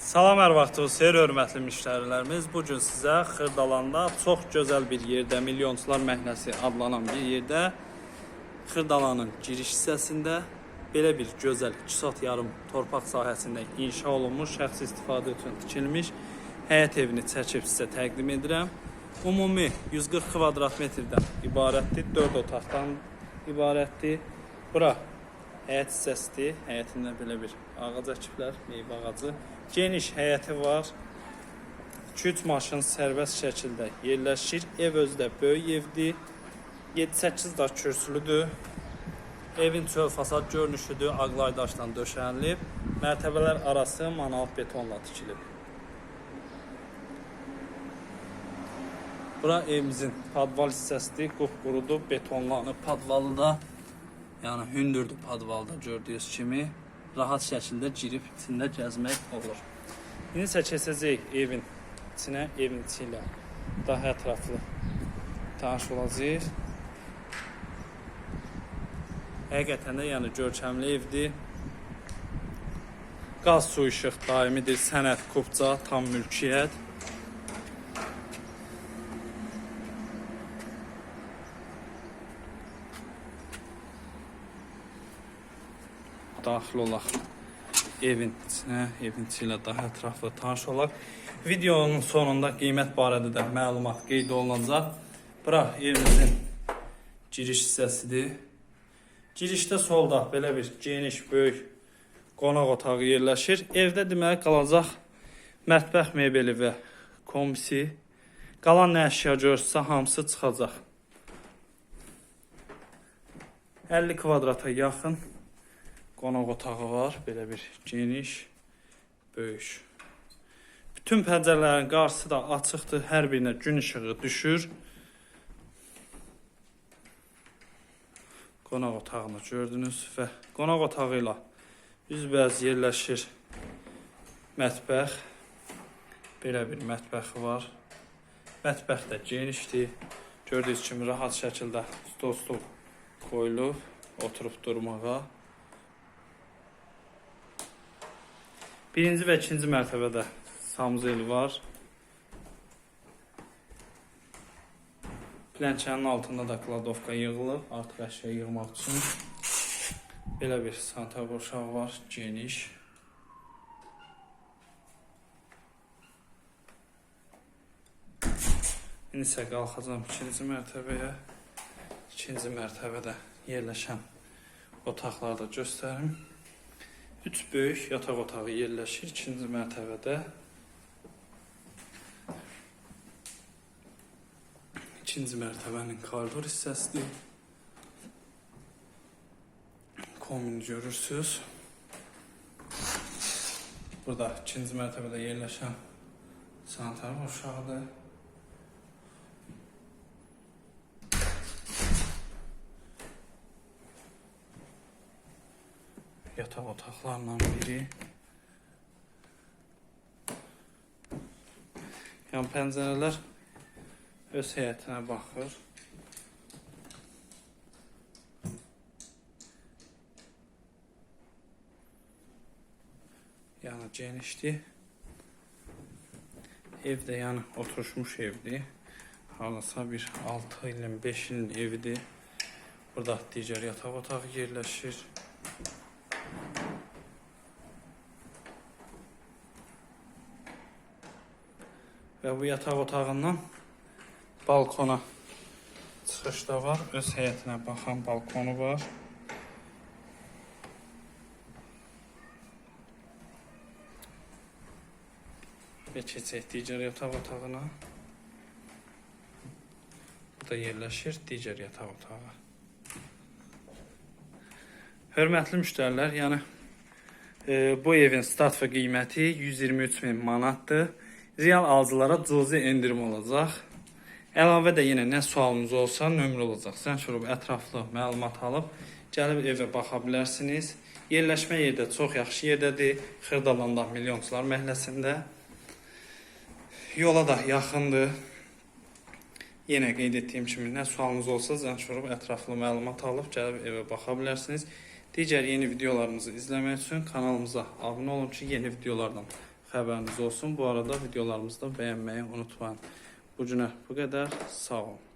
Salam hər vaxtınız xeyir hörmətli müştərilərimiz. Bu gün sizə Xırdalanda çox gözəl bir yerdə, Milyonçular Məhəlləsi adlanan bir yerdə Xırdalanın giriş hissəsində belə bir gözəl 2 sot yarım torpaq sahəsində inşa olunmuş, şəxsi istifadə üçün tikilmiş həyət evini çəkib sizə təqdim edirəm. Ümumi 140 kvadrat metrdən ibarətdir, 4 otaqdan ibarətdir. Bura həyət hissəsidir. Həyətində belə bir ağac əkiblər, meyvə ağacı. Geniş həyəti var. 2-3 maşın sərbəst şəkildə yerləşir. Ev özü də böyük evdir. 7-8 daş kürsülüdür. Evin çöl fasad görünüşüdür, ağlay daşdan döşənilib. Mərtəbələr arası manalt betonla tikilib. Bura evimizin padval hissəsidir. Qupqurudur, betonlanıb. Padvalı da yəni hündürdür padvalda gördüyünüz kimi. Rahat şəkildə girib içində gəzmək olur. İndi isə keçəcəyik evin içinə, evin içi daha ətraflı tanış olacağıq. Həqiqətən də yəni görkəmli evdir. Qaz, su, işıq daimidir, sənəd, kupça, tam mülkiyyət. Daxil olaq evin içinə, evin içi ilə daha ətraflı tanış olaq. Videonun sonunda qiymət barədə də məlumat qeyd olunacaq. Bura evimizin giriş hissəsidir. Girişdə solda belə bir geniş, böyük qonaq otağı yerləşir. Evdə deməli qalacaq mətbəx mebeli və kombisi. Qalan nə əşya görsə hamısı çıxacaq. 50 kvadrata yaxın qonaq otağı var. Belə bir geniş, böyük. Bütün pəncərələrin qarşısı da açıqdır. Hər birinə gün işığı düşür. Qonaq otağını gördünüz və qonaq otağı ilə üzbəz yerləşir mətbəx. Belə bir mətbəxi var. Mətbəx də genişdir. Gördüyünüz kimi rahat şəkildə stol stol qoyulub oturub durmağa. Birinci və ikinci mərtəbədə samuzel var. Pləncənin altında da kladovka yığılıb, artıq əşya yığmaq üçün. Belə bir santabr uşağı var, geniş. İndi isə qalxacam ikinci mərtəbəyə. İkinci mərtəbədə yerləşən otaqları da göstərim. Üç böyük yataq otağı yerləşir ikinci mərtəbədə. İkinci mərtəbənin koridor hissəsidir. Komin görürsüz. Burada ikinci mərtəbədə yerləşən sanitar uşağıdır. Yataq otaqlarından biri. Yan pəncərələr öz həyətinə baxır. Yəni genişdir. Ev də yəni oturmuş evdir. Hardasa bir 6 ilin, 5 ilin evidir. Burada digər yataq otağı yerləşir. Və bu yataq otağından balkona çıxış da var. Öz həyətinə baxan balkonu var. Və keçək digər yataq otağına. Burada yerləşir digər yataq otağı. Hörmətli müştərilər, yəni e, bu evin start və qiyməti 123 min manatdır. Real alıcılara cüzi endirim olacaq. Əlavə də yenə nə sualınız olsa nömrə olacaq. Sən şurub ətraflı məlumat alıb gəlib evə baxa bilərsiniz. Yerləşmə yeri də çox yaxşı yerdədir. Xırdalanda Milyonçular məhəlləsində. Yola da yaxındır. Yenə qeyd etdiyim kimi nə sualınız olsa zəng vurub ətraflı məlumat alıb gəlib evə baxa bilərsiniz. Digər yeni videolarımızı izləmək üçün kanalımıza abunə olun ki, yeni videolardan xəbəriniz olsun. Bu arada videolarımızı da bəyənməyi unutmayın. Bu günə bu qədər. Sağ olun.